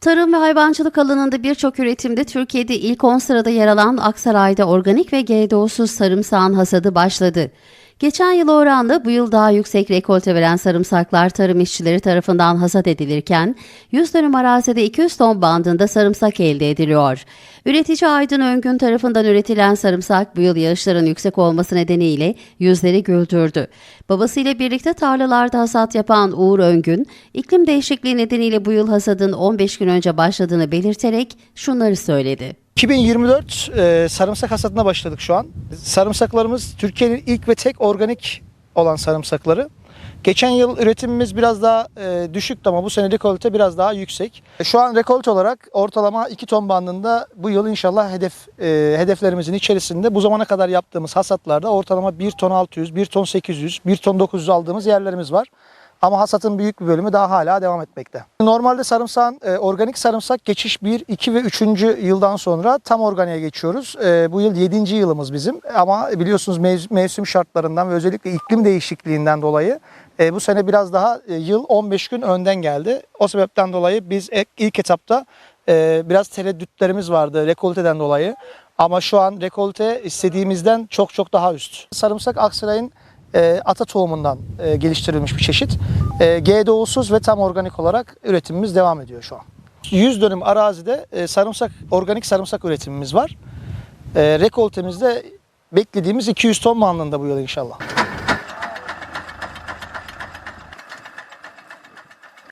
Tarım ve hayvancılık alanında birçok üretimde Türkiye'de ilk 10 sırada yer alan Aksaray'da organik ve GDO'suz sarımsağın hasadı başladı. Geçen yıl oranla bu yıl daha yüksek rekolte veren sarımsaklar tarım işçileri tarafından hasat edilirken 100 dönüm arazide 200 ton bandında sarımsak elde ediliyor. Üretici Aydın Öngün tarafından üretilen sarımsak bu yıl yağışların yüksek olması nedeniyle yüzleri güldürdü. Babasıyla birlikte tarlalarda hasat yapan Uğur Öngün, iklim değişikliği nedeniyle bu yıl hasadın 15 gün önce başladığını belirterek şunları söyledi. 2024 e, sarımsak hasadına başladık şu an. Sarımsaklarımız Türkiye'nin ilk ve tek organik olan sarımsakları. Geçen yıl üretimimiz biraz daha e, düşüktü ama bu sene rekolte biraz daha yüksek. E, Şu an rekolte olarak ortalama 2 ton bandında bu yıl inşallah hedef e, hedeflerimizin içerisinde bu zamana kadar yaptığımız hasatlarda ortalama 1 ton 600, 1 ton 800, 1 ton 900 aldığımız yerlerimiz var. Ama hasatın büyük bir bölümü daha hala devam etmekte. Normalde sarımsağın e, organik sarımsak geçiş 1, 2 ve 3. yıldan sonra tam organiğe geçiyoruz. E, bu yıl 7. yılımız bizim ama biliyorsunuz mev- mevsim şartlarından ve özellikle iklim değişikliğinden dolayı e, bu sene biraz daha e, yıl 15 gün önden geldi. O sebepten dolayı biz ilk etapta e, biraz tereddütlerimiz vardı rekolteden dolayı. Ama şu an rekolte istediğimizden çok çok daha üst. Sarımsak Aksaray'ın e, ata tohumundan e, geliştirilmiş bir çeşit. E, GDO'suz ve tam organik olarak üretimimiz devam ediyor şu an. 100 dönüm arazide e, sarımsak organik sarımsak üretimimiz var. E, rekoltemizde beklediğimiz 200 ton bandında bu yıl inşallah.